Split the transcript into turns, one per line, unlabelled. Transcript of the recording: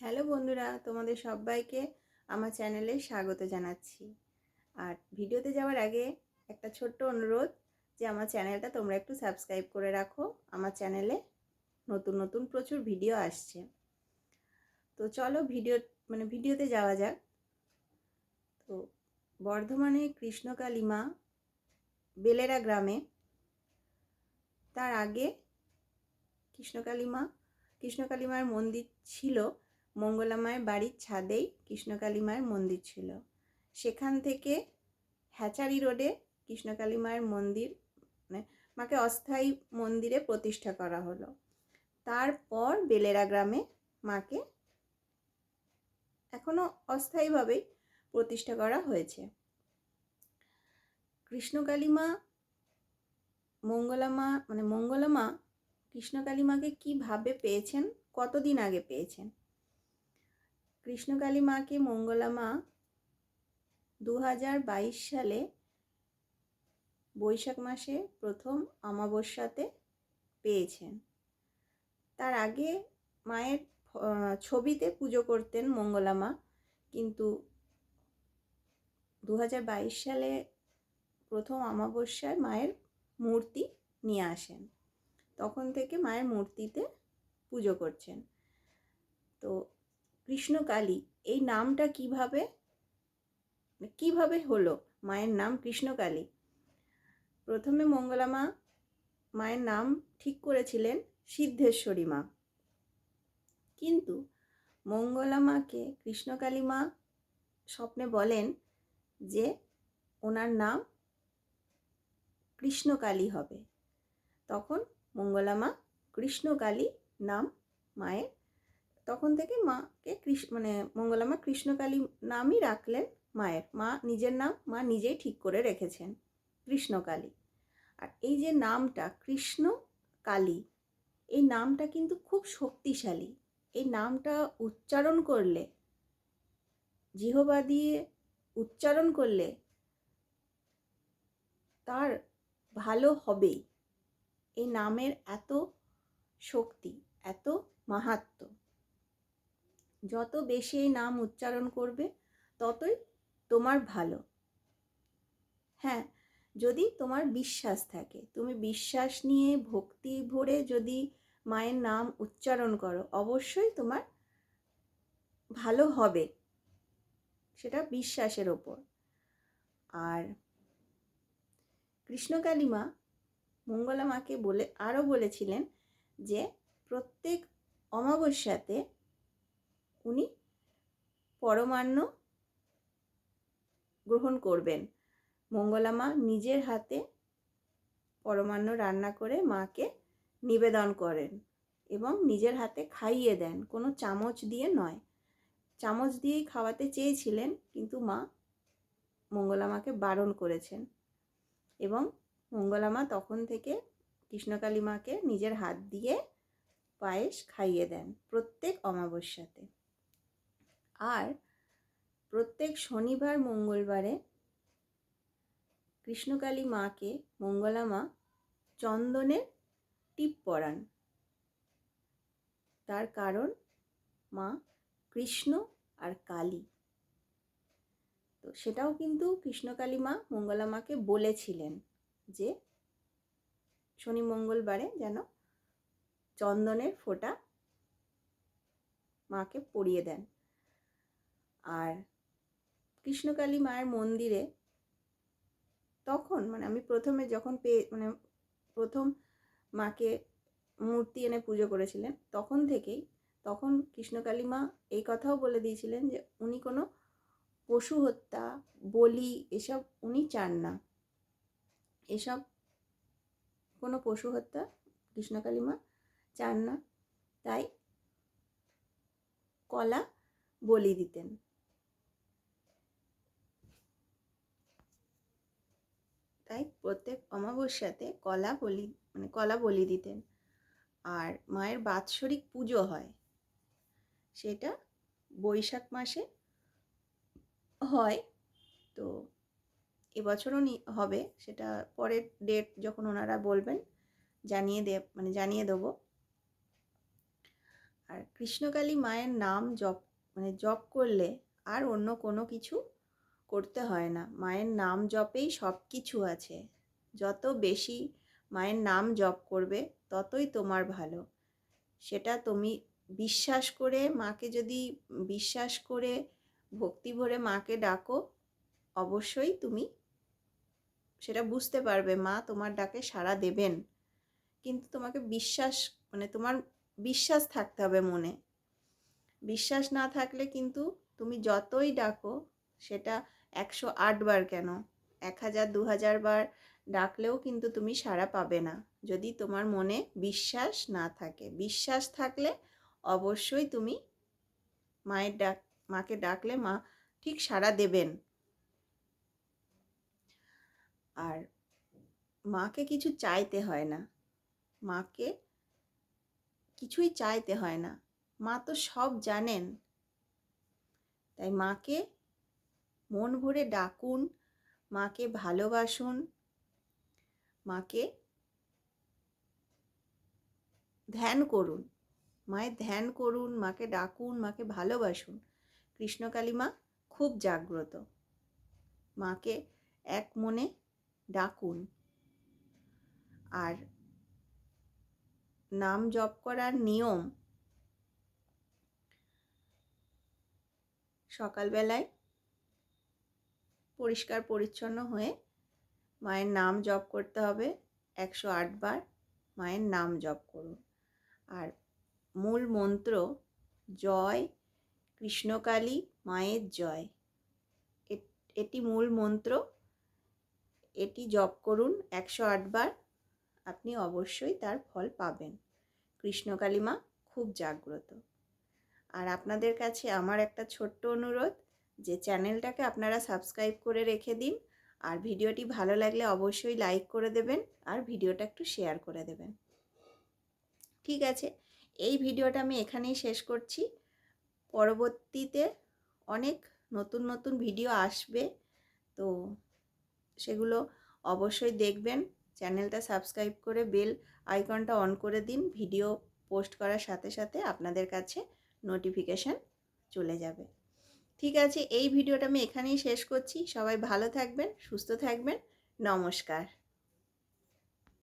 Hello বন্ধুরা, তোমাদের সবাইকে আমার চ্যানেলে স্বাগত জানাচ্ছি। আর ভিডিওতে যাওয়ার আগে একটা ছোট্ট অনুরোধ যে আমার চ্যানেলটা তোমরা একটু সাবস্ক্রাইব করে রাখো, আমার চ্যানেলে নতুন নতুন প্রচুর ভিডিও আসছে। তো চলো ভিডিও মানে ভিডিওতে যাওয়া যাক। তো বর্ধমানে কৃষ্ণকালী মা বেলেরা গ্রামে, তার আগে কৃষ্ণকালী মা, কৃষ্ণকালী মন্দির ছিল মঙ্গলা মায়ের বাড়ির ছাদেই কৃষ্ণকালী মায়ের মন্দির ছিল। সেখান থেকে হ্যাচারি রোডে কৃষ্ণকালী মায়ের মন্দির মানে মাকে অস্থায়ী মন্দিরে প্রতিষ্ঠা করা হলো। তারপর বেলেরা গ্রামে মাকে এখনও অস্থায়ীভাবেই প্রতিষ্ঠা করা হয়েছে। কৃষ্ণকালী মা, মঙ্গলা মা মানে মঙ্গলা মা কৃষ্ণকালী মাকে কীভাবে পেয়েছেন, কতদিন আগে পেয়েছেন? কৃষ্ণকালী মাকে মঙ্গলা মা দু হাজার বাইশ সালে বৈশাখ মাসে প্রথম অমাবস্যাতে পেয়েছেন। তার আগে মায়ের ছবিতে পুজো করতেন মঙ্গলা মা, কিন্তু দু হাজার বাইশ সালে প্রথম অমাবস্যায় মায়ের মূর্তি নিয়ে আসেন। তখন থেকে মায়ের মূর্তিতে পুজো করছেন। তো কৃষ্ণকালী, এই নামটা কীভাবে? কীভাবে হলো? মায়ের নাম কৃষ্ণকালী। প্রথমে মঙ্গলা মা মায়ের নাম ঠিক করেছিলেন সিদ্ধেশ্বরী মা। কিন্তু মঙ্গলা মাকে কৃষ্ণকালী মা স্বপ্নে বলেন যে ওনার নাম কৃষ্ণকালী হবে। তখন মঙ্গলা মা কৃষ্ণকালী নাম মায়ের তখন থেকে মাকে কৃষ্ণ মানে মঙ্গলা মা কৃষ্ণকালী নামই রাখলেন মায়ের। মা নিজের নাম, মা নিজেই ঠিক করে রেখেছেন কৃষ্ণকালী। আর এই যে নামটা কৃষ্ণ কালী এই নামটা কিন্তু খুব শক্তিশালী। এই নামটা উচ্চারণ করলে, জিহবা দিয়ে উচ্চারণ করলে তার ভালো হবেই। এই নামের এত শক্তি, এত মাহাত্ম্য। যত বেশি এই নাম উচ্চারণ করবে, ততই তোমার ভালো। হ্যাঁ যদি তোমার বিশ্বাস থাকে, তুমি বিশ্বাস নিয়ে ভক্তি ভরে যদি মায়ের নাম উচ্চারণ করো, অবশ্যই তোমার ভালো হবে। সেটা বিশ্বাসের ওপর। আর কৃষ্ণকালী মা মঙ্গলা মাকে বলে, আরও বলেছিলেন যে, প্রত্যেক অমাবস্যাতে উনি পরমান্ন গ্রহণ করবেন। মঙ্গলা মা নিজের হাতে পরমান্ন রান্না করে মাকে নিবেদন করেন এবং নিজের হাতে খাইয়ে দেন, কোনো চামচ দিয়ে নয়। চামচ দিয়েই খাওয়াতে চেয়েছিলেন, কিন্তু মা মঙ্গলা মাকে বারণ করেছেন এবং মঙ্গলা মা তখন থেকে কৃষ্ণকালী মাকে নিজের হাত দিয়ে পায়েস খাইয়ে দেন প্রত্যেক অমাবস্যাতে। আর প্রত্যেক শনিবার মঙ্গলবারে কৃষ্ণকালী মাকে, মঙ্গলা মা, চন্দনের টিপ পরান। তার কারণ মা কৃষ্ণ আর কালী। তো সেটাও কিন্তু কৃষ্ণকালী মা, মঙ্গলা মাকে বলেছিলেন যে শনি মঙ্গলবারে যেন চন্দনের ফোঁটা মাকে পরিয়ে দেন। আর কৃষ্ণকালী মায়ের মন্দিরে তখন মানে আমি প্রথমে যখন পেয়ে মানে প্রথম মাকে মূর্তি এনে পুজো করেছিলেন, তখন থেকেই, তখন কৃষ্ণকালী মা এই কথাও বলে দিয়েছিলেন যে উনি কোনো পশু হত্যা, বলি এসব উনি চান না। এসব কোনো পশু হত্যা কৃষ্ণকালী মা চান না। তাই কলা বলি দিতেন। তাই প্রত্যেক অমাবস্যাতে কলা বলি মানে কলা বলি দিতেন। আর মায়ের বাৎসরিক পুজো হয়। সেটা বৈশাখ মাসে হয়। তো এবছরও হবে। সেটা পরের ডেট যখন ওনারা বলবেন, জানিয়ে দে মানে জানিয়ে দেবো। আর কৃষ্ণকালী মায়ের নাম জপ মানে জপ করলে আর অন্য কোনো কিছু করতে হয় না। মায়ের নাম জপেই সব কিছু আছে। যত বেশি মায়ের নাম জপ করবে, ততই তোমার ভালো। সেটা তুমি বিশ্বাস করে, মাকে যদি বিশ্বাস করে, ভক্তি ভরে মাকে ডাকো, অবশ্যই তুমি সেটা বুঝতে পারবে। মা তোমার ডাকে সাড়া দেবেন। কিন্তু তোমাকে বিশ্বাস মানে তোমার বিশ্বাস থাকতে হবে মনে। বিশ্বাস না থাকলে কিন্তু তুমি যতই ডাকো, সেটা একশো বার কেন? এক হাজার, দু হাজার বার ডাকলেও কিন্তু তুমি সাড়া পাবে না। যদি তোমার মনে বিশ্বাস না থাকে, বিশ্বাস থাকলে অবশ্যই তুমি মায়ের ডাক, মাকে ডাকলে মা ঠিক সাড়া দেবেন। আর মাকে কিছু চাইতে হয় না। মাকে কিছুই চাইতে হয় না। মা তো সব জানেন। তাই মাকে মন ভরে ডাকুন, মাকে ভালোবাসুন, মাকে ধ্যান করুন মায়ের ধ্যান করুন, মাকে ডাকুন, মাকে ভালোবাসুন। কৃষ্ণকালী মা খুব জাগ্রত। মাকে এক মনে ডাকুন। আর নাম জপ করার নিয়ম। সকালবেলায় পরিষ্কার পরিচ্ছন্ন হয়ে মায়ের নাম জপ করতে হবে। একশো বার মায়ের নাম জপ করুন। আর মূল মন্ত্র, জয় কৃষ্ণকালী মায়ের জয়। এটি মূল মন্ত্র। এটি জপ করুন একশো বার। আপনি অবশ্যই তার ফল পাবেন। কৃষ্ণকালী মা, খুব জাগ্রত। আর আপনাদের কাছে আমার একটা ছোট্ট অনুরোধ যে চ্যানেলটাকে আপনারা সাবস্ক্রাইব করে রেখে দিন। আর ভিডিওটি ভালো লাগলে অবশ্যই লাইক করে দেবেন আর ভিডিওটা একটু শেয়ার করে দেবেন। ঠিক আছে, এই ভিডিওটা আমি এখানেই শেষ করছি। পরবর্তীতে অনেক নতুন নতুন ভিডিও আসবে, তো সেগুলো অবশ্যই দেখবেন। চ্যানেলটা সাবস্ক্রাইব করে বেল আইকনটা অন করে দিন। ভিডিও পোস্ট করার সাথে সাথে আপনাদের কাছে নোটিফিকেশান চলে যাবে। ঠিক আছে এই ভিডিওটা আমি এখানেই শেষ করছি। সবাই ভালো থাকবেন সুস্থ থাকবেন। নমস্কার।